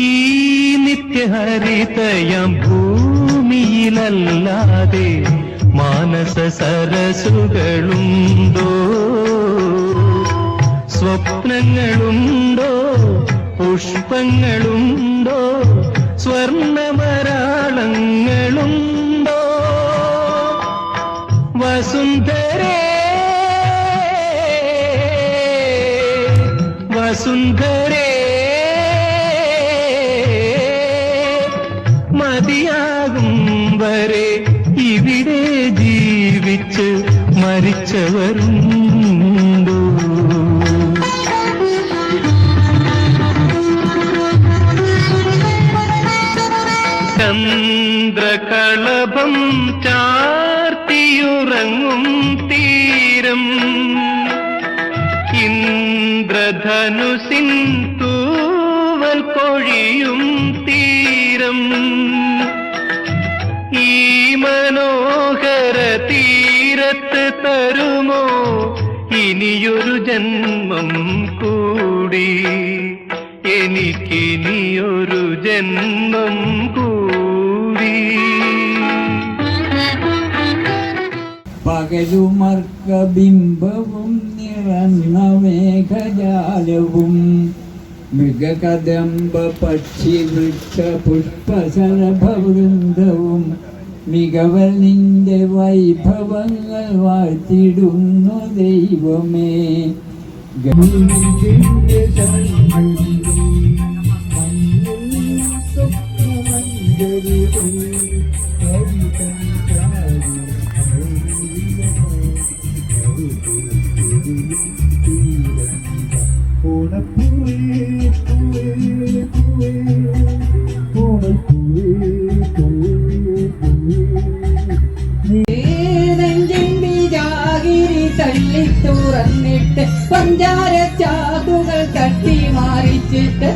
ഈ നിത്യഹരിതയം ഭൂമിയിലല്ലാതെ മാനസ സരസുകളുണ്ടോ? സ്വപ്നങ്ങളുണ്ടോ? പുഷ്പങ്ങളുണ്ടോ? സ്വർണമരാളങ്ങളുണ്ടോ? വസുന്ധരേ വസുന്ധരേ മതിയാകും വരെ ഇവിടെ ജീവിച്ച് മരിച്ചവരുണ്ടോ? ചന്ദ്രകളഭം ചാർത്തിയുറങ്ങും തീരം. ഇന്ദ്രധനുസിൻ തൂവൽ കൊഴിയും തീരം. മനോഹര തീരത്ത് തരുമോ? ഇനിയൊരു ജന്മം കൂടി. എനിക്കിനിയൊരു ജന്മം കൂടി. പകലുമർക്കബിംബവും നിറന്ന മേഘജാലവും മൃഗകദംബ പക്ഷി വൃക്ഷ പുഷ്പശലഭവൃന്ദവും മികവൽ നിന്റെ വൈഭവങ്ങൾ വാഴ്ത്തിടുന്നു ദൈവമേ. Thank സന്നിധി സ്വപ്നമഞ്ജരികൾ തള്ളി തുറന്നിട്ട് പഞ്ചാര ചാതുകൾ തട്ടി മാറിച്ചിട്ട്.